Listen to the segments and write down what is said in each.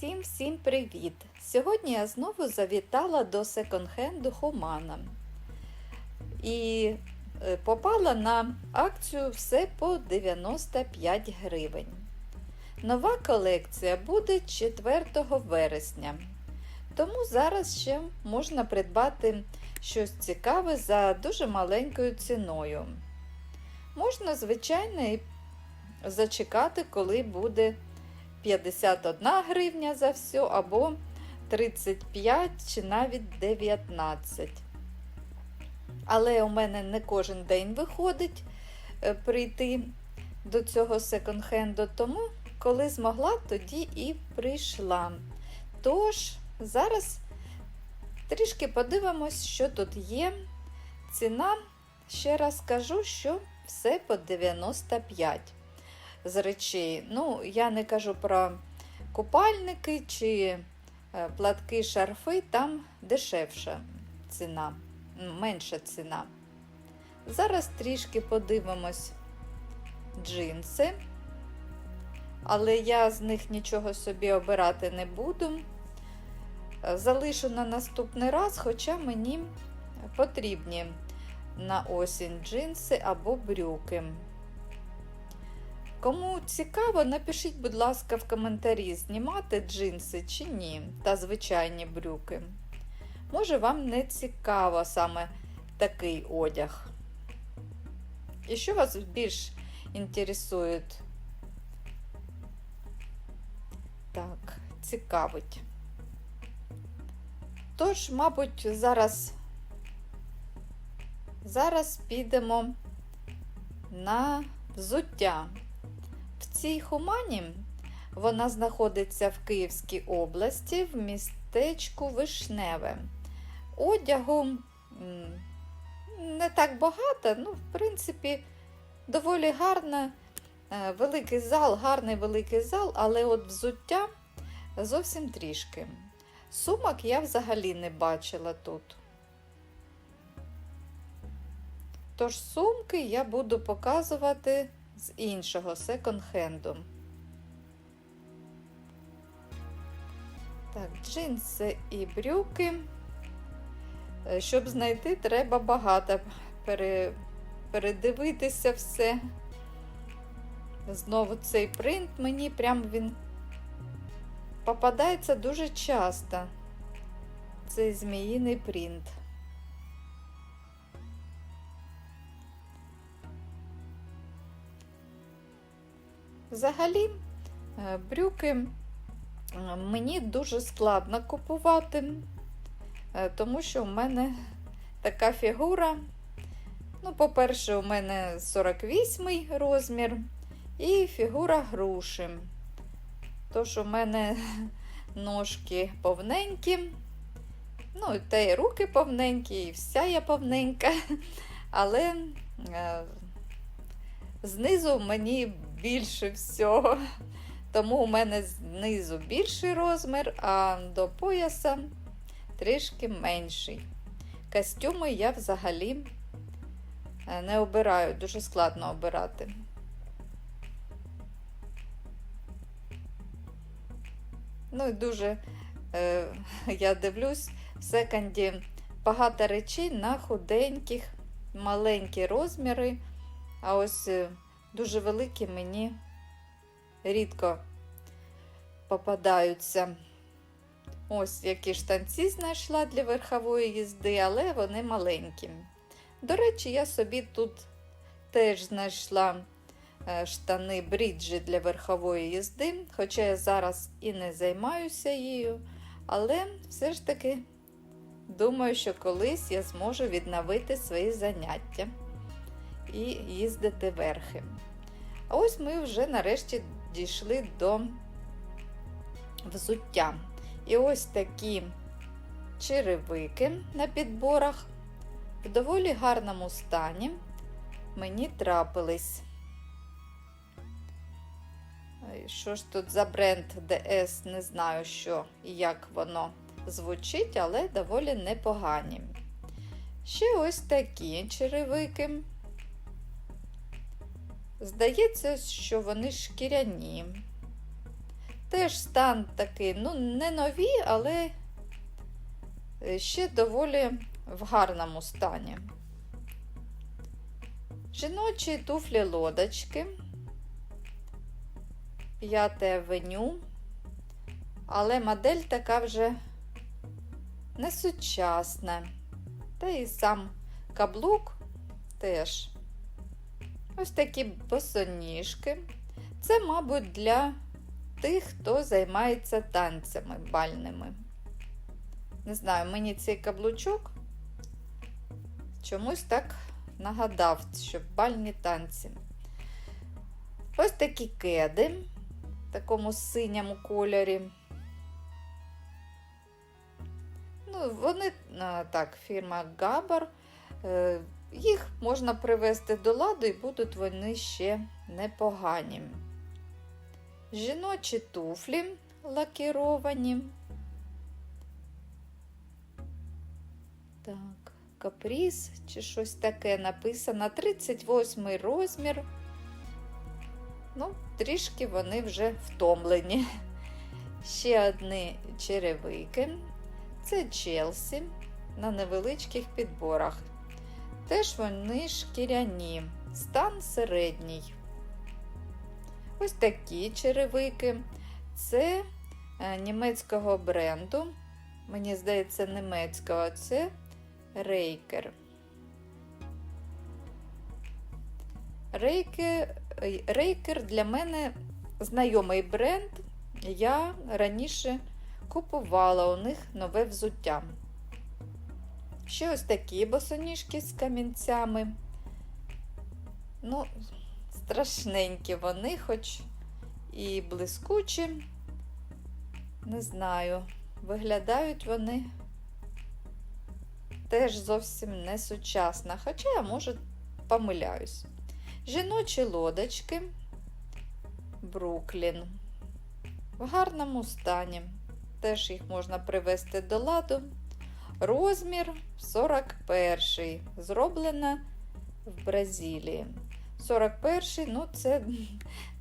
Всім-всім привіт! Сьогодні я знову завітала до секонд-хенду Хумана і е, попала на акцію все по 95 гривень. Нова колекція буде 4 вересня, тому зараз ще можна придбати щось цікаве за дуже маленькою ціною. Можна, звичайно, і зачекати, коли буде 51 гривня за все, або 35 чи навіть 19. Але у мене не кожен день виходить е, прийти до цього секонд-хенду, тому коли змогла, тоді і прийшла. Тож, зараз трішки подивимось, що тут є. Ціна, ще раз кажу, що все по 95 з речей. Ну, я не кажу про купальники чи е, платки, шарфи, там дешевша ціна, менша ціна. Зараз трішки подивимось джинси, але я з них нічого собі обирати не буду. Залишу на наступний раз, хоча мені потрібні на осінь джинси або брюки. Кому цікаво, напишіть, будь ласка, в коментарі, знімати джинси чи ні, та звичайні брюки. Може, вам не цікаво саме такий одяг. І що вас більш інтересує? Так, цікавить. Тож, мабуть, зараз, зараз підемо на взуття. Цій хумані вона знаходиться в Київській області в містечку Вишневе. Одягу не так багато, ну, в принципі, доволі гарна, е, великий зал, гарний великий зал, але от взуття зовсім трішки. Сумок я взагалі не бачила тут. Тож сумки я буду показувати з іншого секонд-хенду. Так, джинси і брюки. Е, Щоб знайти, треба багато пере... передивитися все. Знову цей принт мені прям він попадається дуже часто. Цей зміїний принт. Взагалі, е, брюки е, мені дуже складно купувати, е, тому що в мене така фігура. Ну, по-перше, у мене 48 розмір і фігура груші. Тож у мене ножки повненькі, ну, та й руки повненькі, і вся я повненька, але знизу мені більше всього. Тому у мене знизу більший розмір, а до пояса трішки менший. Костюми я взагалі е, не обираю, дуже складно обирати. Ну і дуже, е, я дивлюсь, в секонді багато речей на худеньких, маленькі розміри, а ось е, дуже великі мені рідко попадаються. Ось які штанці знайшла для верхової їзди, але вони маленькі. До речі, я собі тут теж знайшла е, штани бріджі для верхової їзди, хоча я зараз і не займаюся її, але все ж таки думаю, що колись я зможу відновити свої заняття і їздити верхи. А ось ми вже нарешті дійшли до взуття. І ось такі черевики на підборах в доволі гарному стані мені трапились. Що ж тут за бренд DS, не знаю, що і як воно звучить, але доволі непогані. Ще ось такі черевики. Здається, що вони шкіряні. Теж стан такий, ну, не нові, але е, ще доволі в гарному стані. Жіночі туфлі лодочки. П'яте авеню. Але модель така вже не сучасна. Та і сам каблук теж. Ось такі босоніжки. Це, мабуть, для тих, хто займається танцями бальними. Не знаю, мені цей каблучок чомусь так нагадав, що бальні танці. Ось такі кеди в такому синьому кольорі. Ну, вони так, фірма Габар. Їх можна привести до ладу і будуть вони ще непогані. Жіночі туфлі лакіровані. Так, капріз чи щось таке написано. 38 розмір. Ну, трішки вони вже втомлені. Ще одні черевики. Це Челсі на невеличких підборах. Теж вони шкіряні, стан середній. Ось такі черевики. Це е, німецького бренду. Мені здається, німецького це Рейкер. Рейкер, Рейкер для мене знайомий бренд. Я раніше купувала у них нове взуття. Ще ось такі босоніжки з камінцями. Ну, страшненькі вони, хоч і блискучі. Не знаю, виглядають вони теж зовсім не сучасно, хоча я, може, помиляюсь. Жіночі лодочки Бруклін. В гарному стані. Теж їх можна привести до ладу. Розмір 41 зроблена в Бразилії. 41 ну це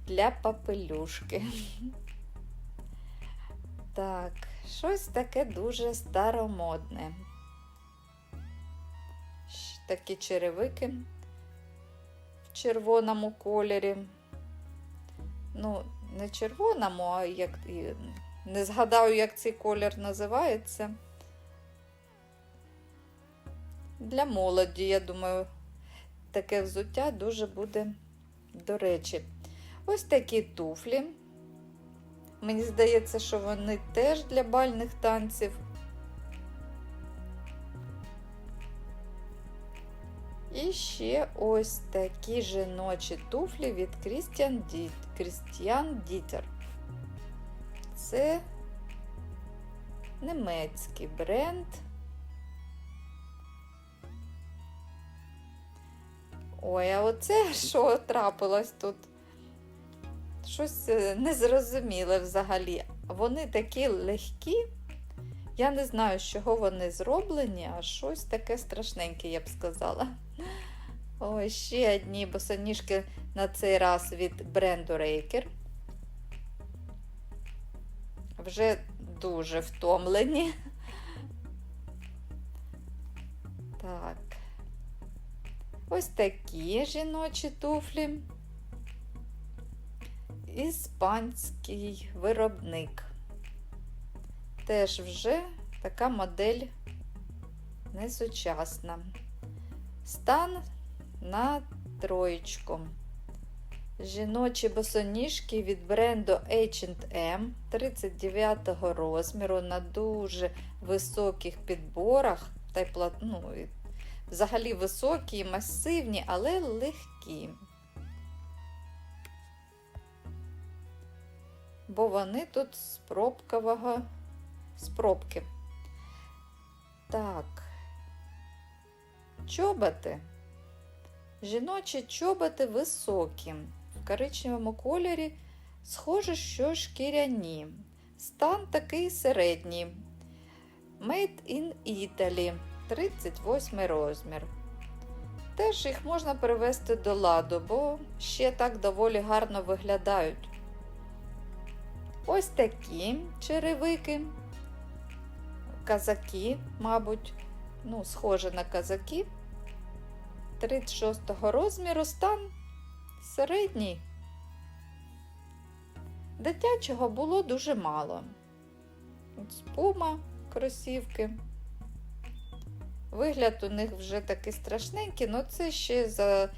для папелюшки. Так, щось таке дуже старомодне. Такі черевики в червоному кольорі. Ну, не червоному, а як не згадаю, як цей колір називається. Для молоді, я думаю, таке взуття дуже буде до речі. Ось такі туфлі. Мені здається, що вони теж для бальних танців. І ще ось такі жіночі туфлі від Diet, Christian Dieter. Це німецький бренд. Ой, а оце що трапилось тут? Щось е, незрозуміле взагалі. Вони такі легкі. Я не знаю, з чого вони зроблені, а щось таке страшненьке, я б сказала. Ой, ще одні босоніжки на цей раз від бренду Рейкер. Вже дуже втомлені. Так. Ось такі жіночі туфлі. Іспанський виробник. Теж вже така модель несучасна. Стан на троєчку. Жіночі босоніжки від бренду H&M 39 розміру на дуже високих підборах. Та ну, Взагалі високі, масивні, але легкі. Бо вони тут з пробкового з пробки. Так, чоботи. Жіночі чоботи високі. В коричневому кольорі схоже, що шкіряні. Стан такий середній. Made in Italy. 38 розмір. Теж їх можна привести до ладу, бо ще так доволі гарно виглядають. Ось такі черевики, казаки, мабуть, ну, схоже на казаки. 36 розміру стан середній. Дитячого було дуже мало. Спума, кросівки. Вигляд у них вже такий страшненький, але це ще за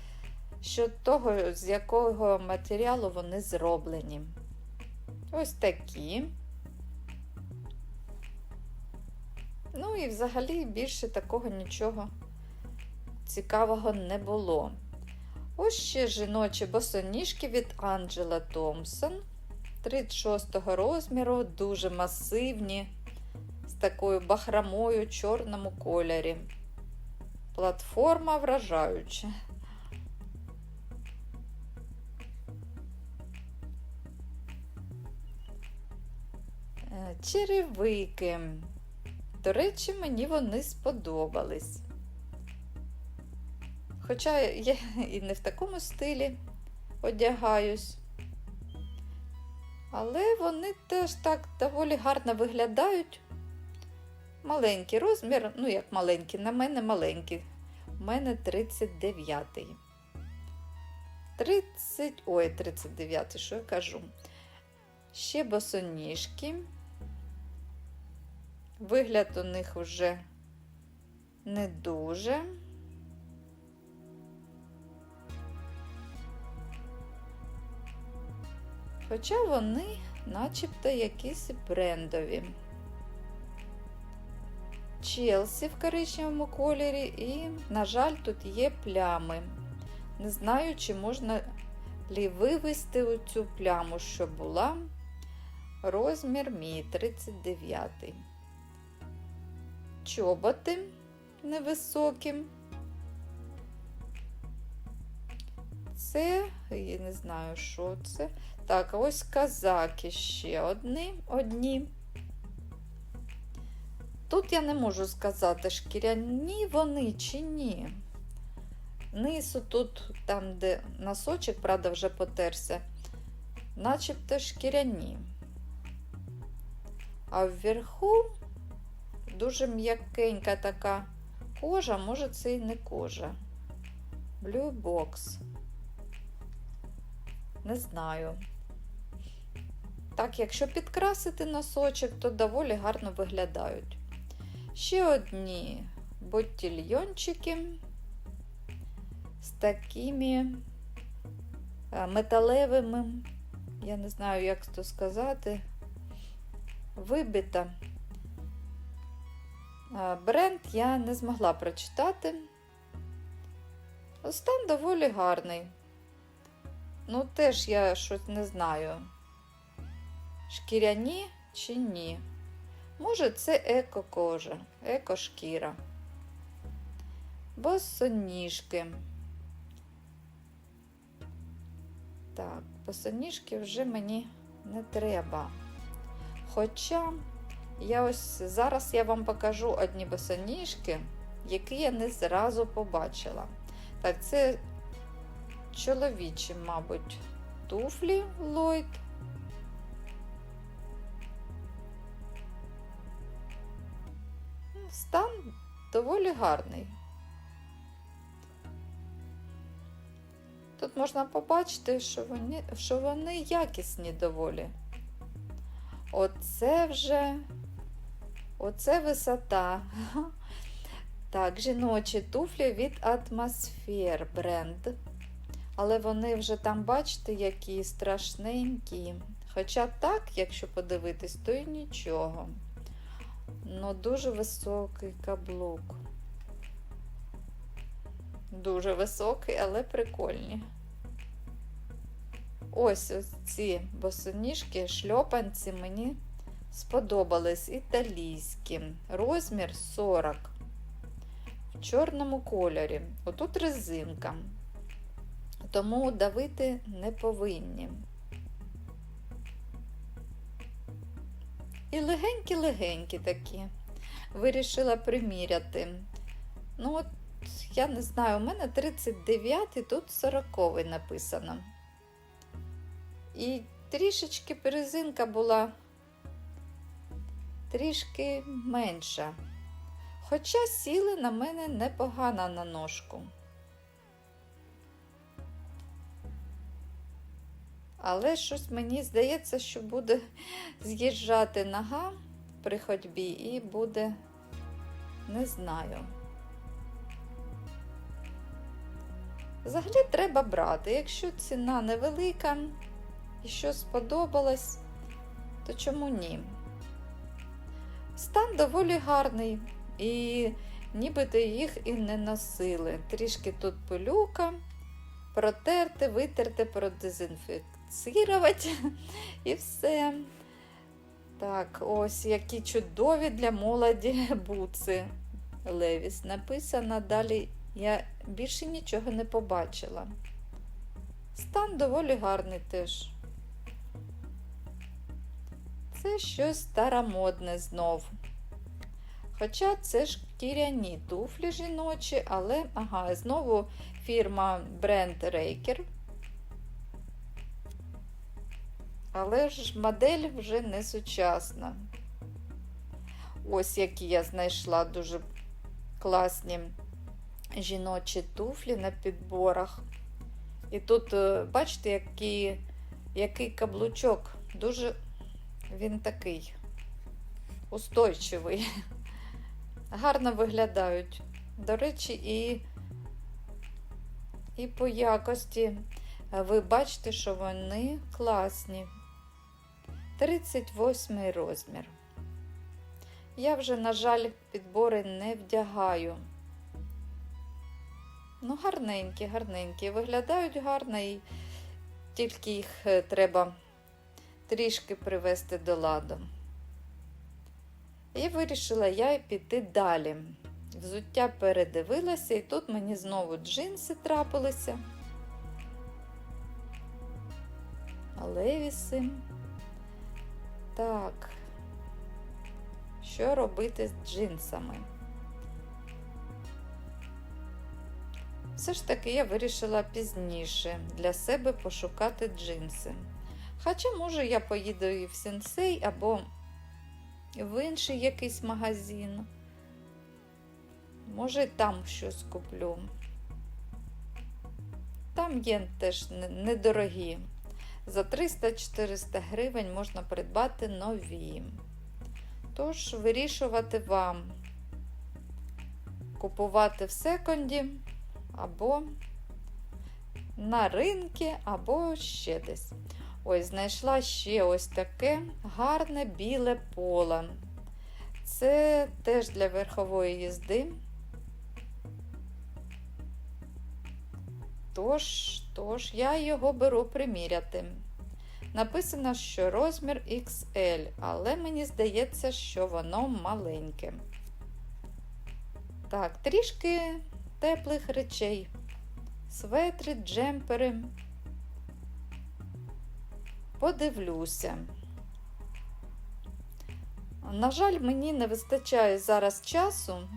що того, з якого матеріалу вони зроблені. Ось такі. Ну і взагалі більше такого нічого цікавого не було. Ось ще жіночі босоніжки від Анджела Томпсон 36 розміру, дуже масивні, такою бахрамою в чорному кольорі. Платформа вражаюча. Е, Черевики. До речі, мені вони сподобались. Хоча я і не в такому стилі одягаюсь. Але вони теж так доволі гарно виглядають. Маленький розмір, ну як маленький, на мене маленький. У мене 39-й. 30, ой, 39, що я кажу? Ще босоніжки. Вигляд у них вже не дуже. Хоча вони начебто якісь брендові. Челсі в коричневому кольорі і, на жаль, тут є плями. Не знаю, чи можна лі вивести цю пляму, що була. Розмір мій 39. Чоботи невисокі. Це, я не знаю, що це. Так, ось казаки ще одні. одні. Тут я не можу сказати, шкіряні вони чи ні. Низу тут, там, де носочок, правда, вже потерся, начебто шкіряні. А вверху дуже м'якенька така кожа, може, це і не кожа. Blue Box. Не знаю. Так, якщо підкрасити носочок, то доволі гарно виглядають. Ще одні ботільйончики з такими металевими, я не знаю, як це сказати, вибита. Бренд я не змогла прочитати. Стан доволі гарний. Ну, теж я щось не знаю, шкіряні чи ні. Може, це еко-кожа, еко-шкіра. Босоніжки. Так, босоніжки вже мені не треба. Хоча я ось зараз я вам покажу одні босоніжки, які я не зразу побачила. Так, це чоловічі, мабуть, туфлі Ллойд. Стан доволі гарний. Тут можна побачити, що вони, що вони якісні доволі. Оце вже, оце висота. Так, жіночі туфлі від Атмосфер бренд. Але вони вже там, бачите, які страшненькі. Хоча так, якщо подивитись, то й нічого. Ну, дуже високий каблук. Дуже високий, але прикольні. Ось ці босоніжки, шльопанці мені сподобались італійські. Розмір 40. В чорному кольорі. Отут резинка. Тому давити не повинні. І легенькі-легенькі такі. Вирішила приміряти. Ну, от, я не знаю, у мене 39 тут 40 написано. І трішечки резинка була трішки менша. Хоча сіли на мене непогано на ножку. Але щось мені здається, що буде з'їжджати нога при ходьбі і буде, не знаю. Взагалі треба брати. Якщо ціна невелика і що сподобалось, то чому ні? Стан доволі гарний, і нібито їх і не носили. Трішки тут пилюка, протерти, витерти, продезінфекцірувати і все. Так, ось які чудові для молоді буци. Левіс написано далі. Я більше нічого не побачила. Стан доволі гарний теж. Це щось старомодне знов. Хоча це шкіряні туфлі жіночі, але ага, знову фірма бренд Рейкер. Але ж модель вже не сучасна. Ось які я знайшла дуже класні жіночі туфлі на підборах. І тут, е, бачите, який, який каблучок. Дуже він такий устойчивий. Гарно виглядають. До речі, і, і по якості ви бачите, що вони класні. 38 розмір. Я вже, на жаль, підбори не вдягаю. Ну, гарненькі, гарненькі. Виглядають гарно, і тільки їх е, треба трішки привести до ладу. І вирішила я піти далі. Взуття передивилася, і тут мені знову джинси трапилися. Левіси. Так, що робити з джинсами? Все ж таки я вирішила пізніше для себе пошукати джинси. Хоча, може, я поїду і в сенсей або в інший якийсь магазин. Може, там щось куплю. Там є теж недорогі. За 300-400 гривень можна придбати нові. Тож, вирішувати вам купувати в секонді або на ринки, або ще десь. Ось, знайшла ще ось таке гарне біле поле. Це теж для верхової їзди. Тож, тож я його беру приміряти. Написано, що розмір XL, але мені здається, що воно маленьке. Так, трішки теплих речей, светри, джемпери. Подивлюся. На жаль, мені не вистачає зараз часу.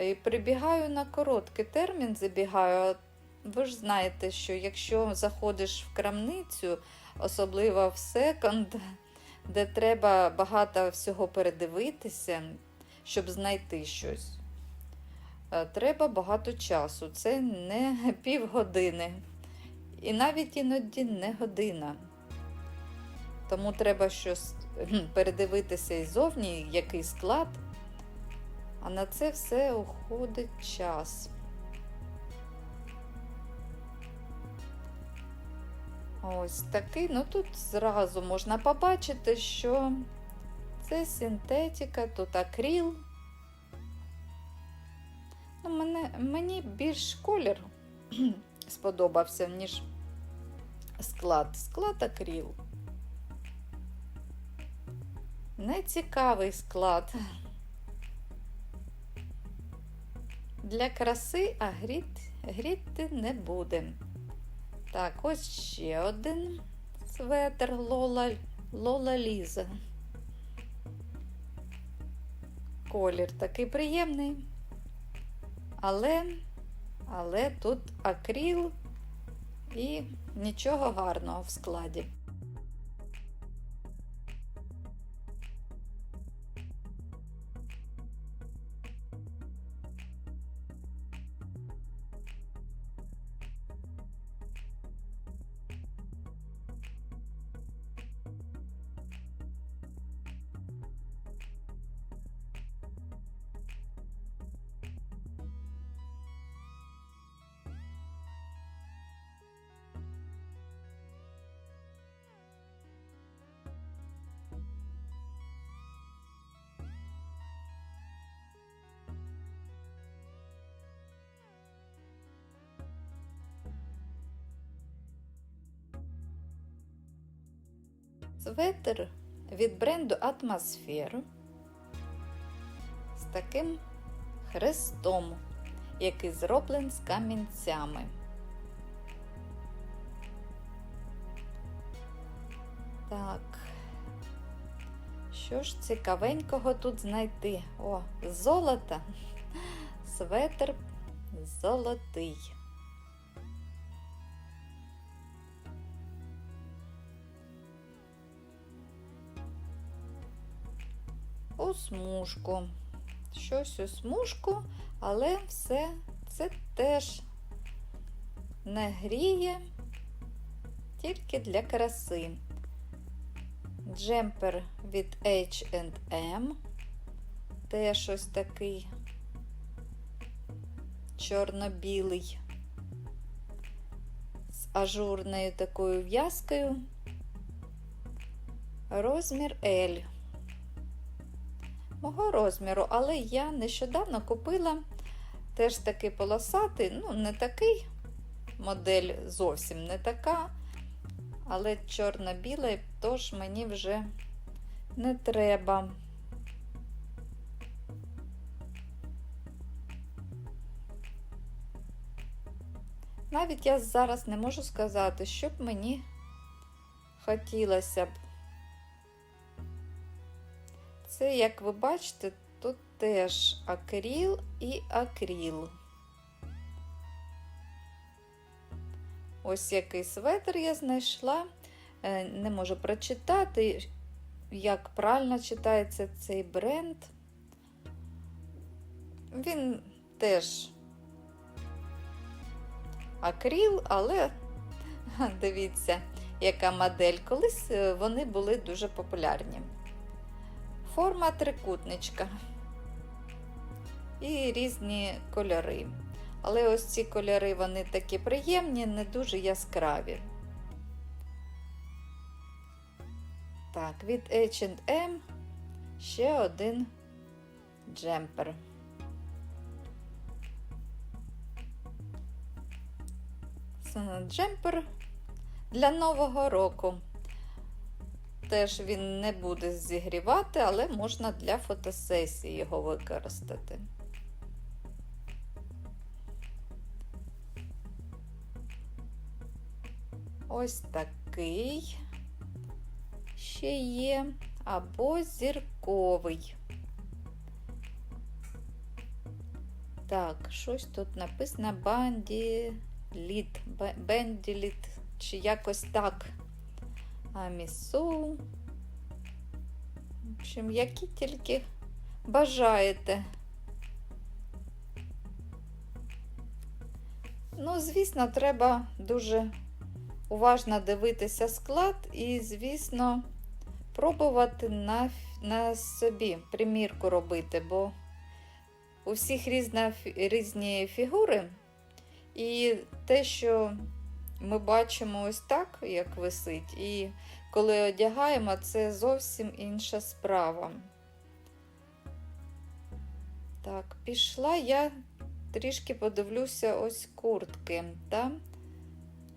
І прибігаю на короткий термін, забігаю. Ви ж знаєте, що якщо заходиш в крамницю, особливо в секонд, де треба багато всього передивитися, щоб знайти щось, е, треба багато часу. Це не півгодини. І навіть іноді не година. Тому треба щось передивитися і зовні, який склад. А на це все уходить час. Ось такий, ну тут зразу можна побачити, що це синтетика, тут акріл. Ну, мене, Мені більш колір сподобався, ніж склад. Склад акріл. Нецікавий склад. Для краси, а гріти не буде. Так, ось ще один светр Лола, Лола Ліза. Колір такий приємний, але, але тут акріл і нічого гарного в складі. Светр від бренду Атмосфер з таким хрестом, який зроблений з камінцями. Так, що ж цікавенького тут знайти? О, золото. Светр золотий. Смужку. Щось у смужку, але все це теж не гріє, тільки для краси. Джемпер від H&M. Теж ось такий чорно-білий, з ажурною такою в'язкою. Розмір L. Мого розміру, але я нещодавно купила теж такий полосатий, ну, не такий модель зовсім не така, але чорно-білий, тож мені вже не треба. Навіть я зараз не можу сказати, що б мені хотілося б. Це, як ви бачите, тут теж акріл і акріл. Ось який светр я знайшла. Е, Не можу прочитати, як правильно читається цей бренд. Він теж акріл, але дивіться, яка модель. Колись е, вони були дуже популярні. Форма трикутничка і різні кольори. Але ось ці кольори вони такі приємні, не дуже яскраві. Так, від H&M ще один джемпер. Джемпер для Нового року. Теж він не буде зігрівати, але можна для фотосесії його використати. Ось такий ще є, або зірковий. Так, щось тут написано банділіт, бенділіт, чи якось так. Амісу. В общем, які тільки бажаєте. Ну, звісно, треба дуже уважно дивитися склад і, звісно, пробувати на на собі примірку робити, бо у всіх різна, різні фігури. І те, що ми бачимо ось так, як висить, і коли одягаємо, це зовсім інша справа. Так, пішла я трішки подивлюся ось куртки. Та?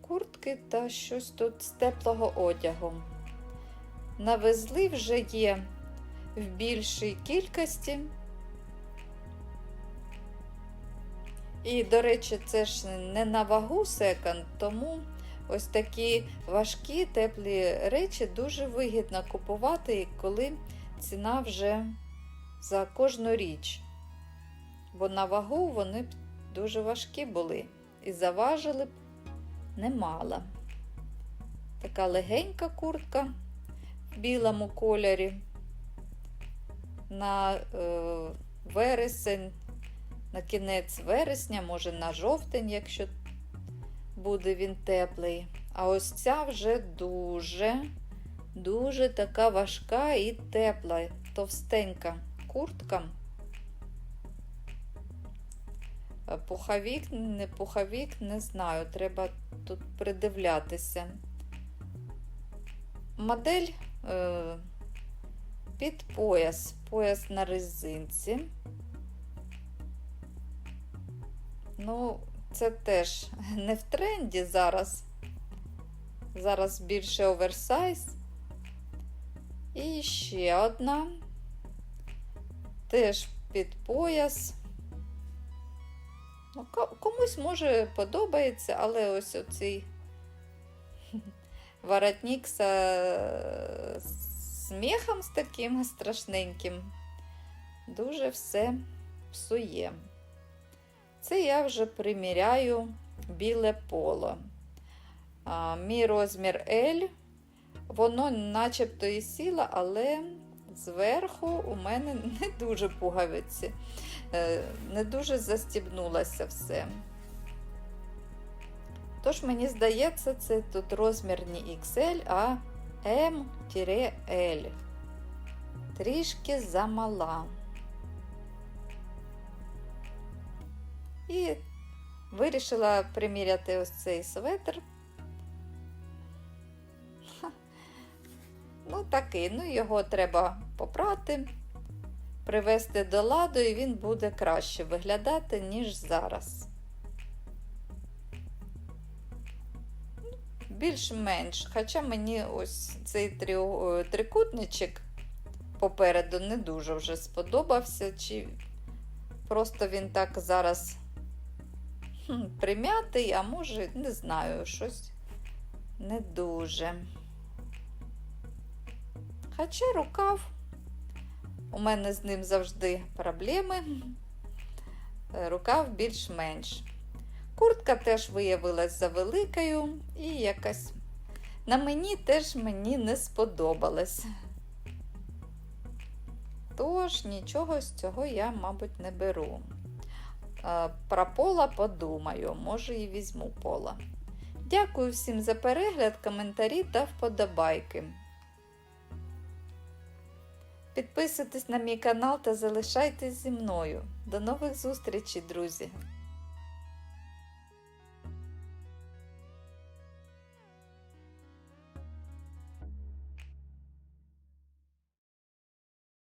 Куртки та щось тут з теплого одягу. Навезли вже є в більшій кількості. І, до речі, це ж не на вагу секонд, тому ось такі важкі теплі речі дуже вигідно купувати, коли ціна вже за кожну річ. Бо на вагу вони б дуже важкі були і заважили б немало. Така легенька куртка в білому кольорі. На е, вересень на кінець вересня, може на жовтень, якщо буде він теплий. А ось ця вже дуже, дуже така важка і тепла, товстенька куртка. Пуховік, не пуховік, не знаю, треба тут придивлятися. Модель е, під пояс, пояс на резинці. Ну, це теж не в тренді зараз. Зараз більше оверсайз. І ще одна. Теж під пояс. Ну, комусь може подобається, але ось оцей воротник з з мехом з таким страшненьким. Дуже все псує. Це я вже приміряю біле поло. Мій розмір L. Воно начебто і сіло, але зверху у мене не дуже пуговиці. Е, Не дуже застібнулося все. Тож, мені здається, це тут розмір не XL, а M-L. Трішки замала. І вирішила приміряти ось цей светр. Ну, такий, ну його треба попрати, привести до ладу, і він буде краще виглядати, ніж зараз. Більш-менш, хоча мені ось цей трикутничок попереду не дуже вже сподобався, чи просто він так зараз прим'ятий, а може, не знаю, щось не дуже. Хоча рукав, у мене з ним завжди проблеми. Е, Рукав більш-менш. Куртка теж виявилась завеликою і якась на мені теж мені не сподобалась. Тож нічого з цього я, мабуть, не беру. Про пола подумаю, може і візьму пола. Дякую всім за перегляд, коментарі та вподобайки. Підписуйтесь на мій канал та залишайтесь зі мною. До нових зустрічей, друзі!